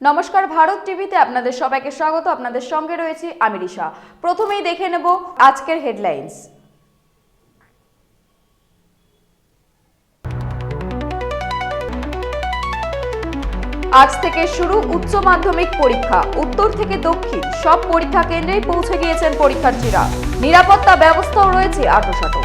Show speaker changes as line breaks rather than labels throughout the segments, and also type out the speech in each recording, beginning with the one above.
নমস্কার ভারত টিভিতে আপনাদের সবাইকে স্বাগত। আপনাদের সঙ্গে রয়েছি আমি রিশা। প্রথমেই দেখে নেব আজকের হেডলাইন্স। আজ থেকে শুরু উচ্চ মাধ্যমিক পরীক্ষা, উত্তর থেকে দক্ষিণ, সব পরীক্ষা কেন্দ্রেই পৌঁছে গিয়েছেন পরীক্ষার্থীরা। নিরাপত্তা ব্যবস্থাও রয়েছে আটোসাটো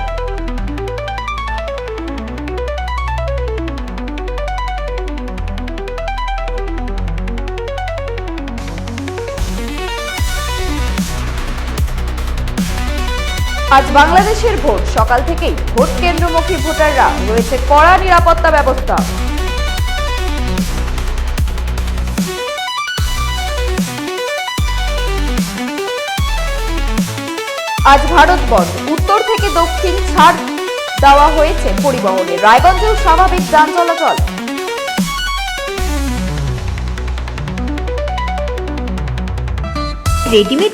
আজ বাংলাদেশের ভোট। সকাল থেকেই ভোট কেন্দ্রমুখী ভোটাররা রয়েছে কড়া নিরাপত্তা ব্যবস্থা। আজ ভারত বন্ধ। উত্তর থেকে দক্ষিণ ছাড় দেওয়া হয়েছে পরিবহনে। রায়গঞ্জেও স্বাভাবিক যান চলাচল।
রেডিমেড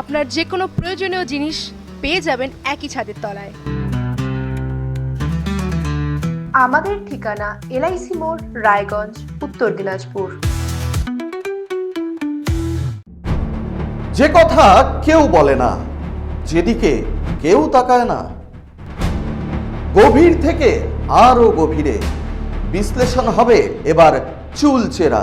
আপনার যে কোনো প্রয়োজনীয় জিনিস পেয়ে যাবেন একই ছাদের তলায়।
আমাদের ঠিকানা এলআইসি মোড় রায়গঞ্জ উত্তর দিনাজপুর।
যে কথা কেউ বলে না যেদিকে কেউ তাকায় না। গভীর থেকে আরও গভীরে বিশ্লেষণ হবে এবার চুলচেরা